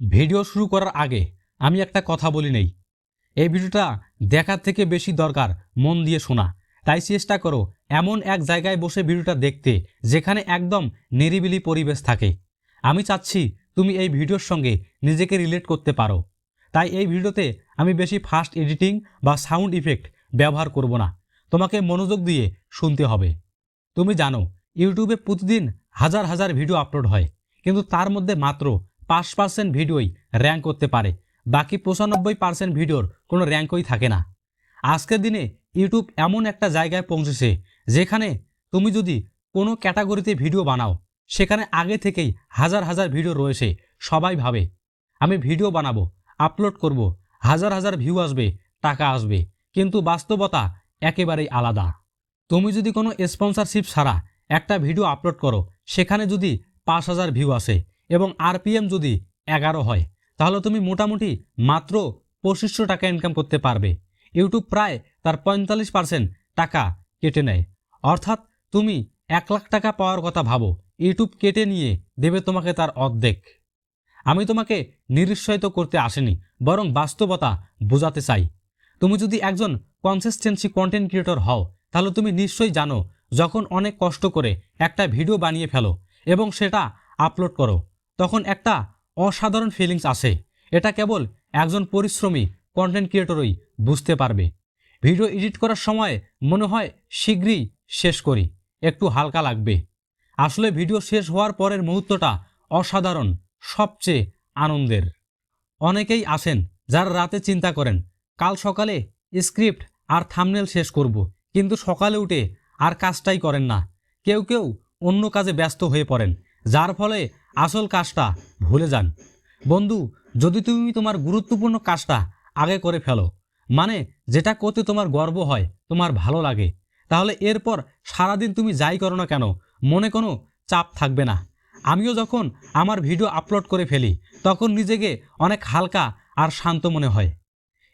Video শুরু করার আগে আমি একটা কথা বলি নেই। এই ভিডিওটা দেখার থেকে বেশি দরকার মন দিয়ে শোনা। তাই চেষ্টা করো এমন এক জায়গায় বসে ভিডিওটা দেখতে, যেখানে একদম নিরিবিলি পরিবেশ থাকে। আমি চাচ্ছি তুমি এই ভিডিওর সঙ্গে নিজেকে রিলেট করতে পারো। তাই এই ভিডিওতে আমি বেশি ফাস্ট এডিটিং বা সাউন্ড ইফেক্ট ব্যবহার করব না। তোমাকে মনোযোগ দিয়ে শুনতে হবে। তুমি জানো, ইউটিউবে প্রতিদিন হাজার হাজার ভিডিও আপলোড হয়। কিন্তু তার মধ্যে মাত্র পাঁচ পার্সেন্ট ভিডিওই র্যাঙ্ক করতে পারে। বাকি পঁচানব্বই পার্সেন্ট ভিডিওর কোনো র্যাঙ্কই থাকে না। আজকের দিনে ইউটিউব এমন একটা জায়গায় পৌঁছেছে, যেখানে তুমি যদি কোনো ক্যাটাগরিতে ভিডিও বানাও, সেখানে আগে থেকেই হাজার হাজার ভিডিও রয়েছে, সবাই ভাবে, আমি ভিডিও বানাবো আপলোড করব, হাজার হাজার ভিউ আসবে, টাকা আসবে, কিন্তু বাস্তবতা একেবারেই আলাদা। তুমি যদি কোনো স্পন্সরশিপ ছাড়া একটা ভিডিও আপলোড করো, সেখানে যদি পাঁচ হাজার ভিউ আসে এবং আরপিএম যদি এগারো হয়, তাহলে তুমি মোটামুটি মাত্র পঁচিশশো টাকা ইনকাম করতে পারবে। ইউটিউব প্রায় তার পঁয়তাল্লিশ পার্সেন্ট টাকা কেটে নেয়। অর্থাৎ তুমি এক লাখ টাকা পাওয়ার কথা ভাবো ইউটিউব কেটে নিয়ে দেবে তোমাকে তার অর্ধেক। আমি তোমাকে নিরুৎসাহিত করতে আসেনি, বরং বাস্তবতা বোঝাতে চাই। তুমি যদি একজন কনসিস্টেন্সি কন্টেন্ট ক্রিয়েটর হও, তাহলে তুমি নিশ্চয়ই জানো, যখন অনেক কষ্ট করে একটা ভিডিও বানিয়ে ফেলো এবং সেটা আপলোড করো তখন একটা অসাধারণ ফিলিংস আসে। এটা কেবল একজন পরিশ্রমী কন্টেন্ট ক্রিয়েটরই বুঝতে পারবে। ভিডিও এডিট করার সময় মনে হয় শীঘ্রই শেষ করি, একটু হালকা লাগবে। আসলে ভিডিও শেষ হওয়ার পরের মুহূর্তটা অসাধারণ, সবচেয়ে আনন্দের। অনেকেই আসেন যারা রাতে চিন্তা করেন, কাল সকালে স্ক্রিপ্ট আর থামনেল শেষ করব, কিন্তু সকালে উঠে আর কাজটাই করেন না। কেউ কেউ অন্য কাজে ব্যস্ত হয়ে পড়েন, যার ফলে আসল কাজটা ভুলে যান। বন্ধু, যদি তুমি তোমার গুরুত্বপূর্ণ কাজটা আগে করে ফেলো মানে যেটা করতে তোমার গর্ব হয়, তোমার ভালো লাগে, তাহলে এরপর সারাদিন তুমি যাই করো না কেন, মনে কোনো চাপ থাকবে না। আমিও যখন আমার ভিডিও আপলোড করে ফেলি, তখন নিজেকে অনেক হালকা আর শান্ত মনে হয়।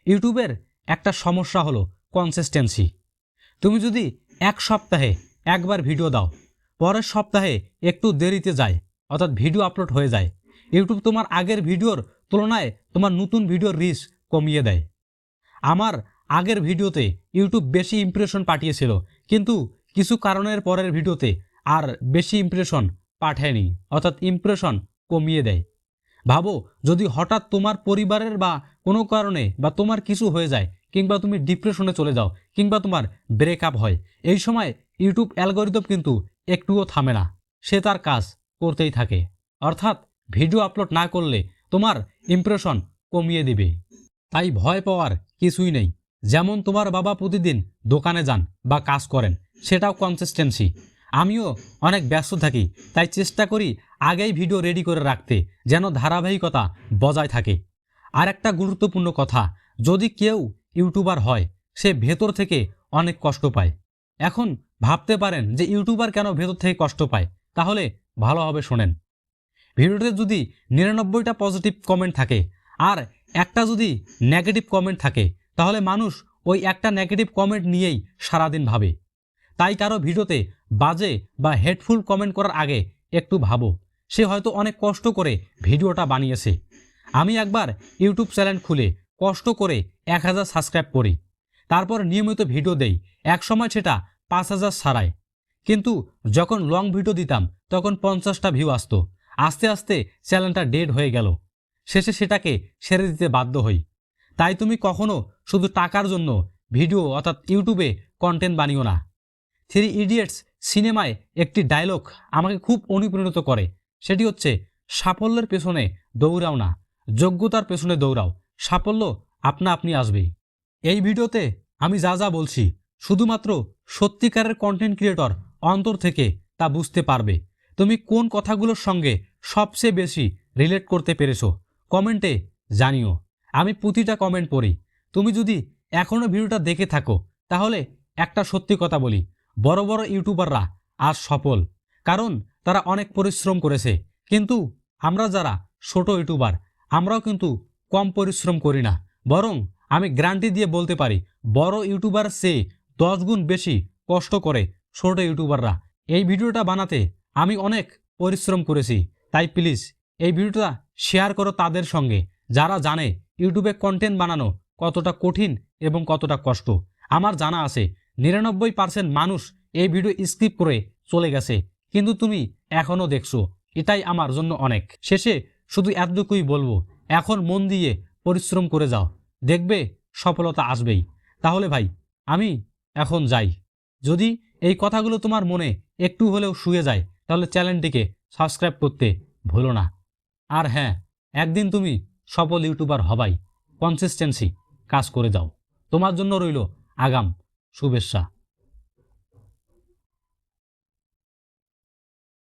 ইউটিউবের একটা সমস্যা হলো কনসিস্টেন্সি তুমি যদি এক সপ্তাহে একবার ভিডিও দাও, পরের সপ্তাহে একটু দেরিতে যায় অর্থাৎ ভিডিও আপলোড হয়ে যায়। ইউটিউব তোমার আগের ভিডিওর তুলনায় তোমার নতুন ভিডিওর রিচ কমিয়ে দেয়। আমার আগের ভিডিওতে ইউটিউব বেশি ইমপ্রেশন পাঠিয়েছিল, কিন্তু কিছু কারণের পরের ভিডিওতে আর বেশি ইমপ্রেশন পাঠায়নি, অর্থাৎ ইমপ্রেশন কমিয়ে দেয়। ভাবো, যদি হঠাৎ তোমার পরিবারের বা কোনো কারণে বা তোমার কিছু হয়ে যায়, কিংবা তুমি ডিপ্রেশনে চলে যাও, কিংবা তোমার ব্রেকআপ হয়, এই সময় ইউটিউব অ্যালগোরিদম কিন্তু একটুও থামে না। সে তার কাজ। করতেই থাকে। অর্থাৎ ভিডিও আপলোড না করলে তোমার ইমপ্রেশন কমিয়ে দিবে। তাই ভয় পাওয়ার কিছুই নেই। যেমন তোমার বাবা প্রতিদিন দোকানে যান বা কাজ করেন, সেটাও কনসিস্টেন্সি আমিও অনেক ব্যস্ত থাকি, তাই চেষ্টা করি আগেই ভিডিও রেডি করে রাখতে, যেন ধারাবাহিকতা বজায় থাকে। আর একটা গুরুত্বপূর্ণ কথা, যদি কেউ ইউটিউবার হয়, সে ভেতর থেকে অনেক কষ্ট পায়। এখন ভাবতে পারেন যে ইউটিউবার কেন ভেতর থেকে কষ্ট পায়? তাহলে ভালোভাবে শোনেন। ভিডিওতে যদি নিরানব্বইটা পজিটিভ কমেন্ট থাকে আর একটা যদি নেগেটিভ কমেন্ট থাকে, তাহলে মানুষ ওই একটা নেগেটিভ কমেন্ট নিয়েই সারাদিন ভাবে। তাই কারও ভিডিওতে বাজে বা হেডফুল কমেন্ট করার আগে একটু ভাবো, সে হয়তো অনেক কষ্ট করে ভিডিওটা বানিয়েছে। আমি একবার ইউটিউব চ্যানেল খুলে কষ্ট করে এক হাজার সাবস্ক্রাইব করি, তারপর নিয়মিত ভিডিও দেই এক সময় সেটা পাঁচ হাজার ছাড়ায় কিন্তু যখন লং ভিডিও দিতাম, তখন পঞ্চাশটা ভিউ আসতো। আস্তে আস্তে চ্যানেলটা ডেড হয়ে গেল। শেষে সেটাকে সেরে দিতে বাধ্য হই। তাই তুমি কখনো শুধু টাকার জন্য ভিডিও অর্থাৎ ইউটিউবে কন্টেন্ট বানিও না। থ্রি ইডিয়েটস সিনেমায় একটি ডায়লগ আমাকে খুব অনুপ্রাণিত করে। সেটি হচ্ছে, সাফল্যের পেছনে দৌড়াও না, যোগ্যতার পেছনে দৌড়াও। সাফল্য আপনা আপনি আসবেই। এই ভিডিওতে আমি যা যা বলছি, শুধুমাত্র সত্যিকারের কন্টেন্ট ক্রিয়েটর অন্তর থেকে তা বুঝতে পারবে। তুমি কোন কথাগুলোর সঙ্গে সবচেয়ে বেশি রিলেট করতে পেরেছ, কমেন্টে জানিও। আমি প্রতিটা কমেন্ট পড়ি। তুমি যদি এখনও ভিডিওটা দেখে থাকো, তাহলে একটা সত্যি কথা বলি। বড় বড় ইউটিউবাররা আজ সফল, কারণ তারা অনেক পরিশ্রম করেছে। কিন্তু আমরা যারা ছোট ইউটিউবার, আমরাও কিন্তু কম পরিশ্রম করি না। বরং আমি গ্যারান্টি দিয়ে বলতে পারি, বড় ইউটিউবার সে দশ গুণ বেশি কষ্ট করে ছোট ইউটিউবাররা। এই ভিডিওটা বানাতে আমি অনেক পরিশ্রম করেছি। তাই প্লিজ এই ভিডিওটা শেয়ার করো তাদের সঙ্গে, যারা জানে ইউটিউবে কন্টেন্ট বানানো কতটা কঠিন এবং কতটা কষ্ট। আমার জানা আছে, নিরানব্বই পার্সেন্ট মানুষ এই ভিডিও স্কিপ করে চলে গেছে, কিন্তু তুমি এখনও দেখছ, এটাই আমার জন্য অনেক। শেষে শুধু এতটুকুই বলব, এখন মন দিয়ে পরিশ্রম করে যাও, দেখবে সফলতা আসবেই। তাহলে ভাই, আমি এখন যাই। যদি এই কথাগুলো তোমার মনে একটু হলেও শুয়ে যায়, তাহলে চ্যানেলটিকে সাবস্ক্রাইব করতে ভুলো না। আর হ্যাঁ একদিন তুমি সফল ইউটিউবার হবাই কনসিস্টেন্সি কাজ করে যাও। তোমার জন্য রইল আগাম শুভেচ্ছা।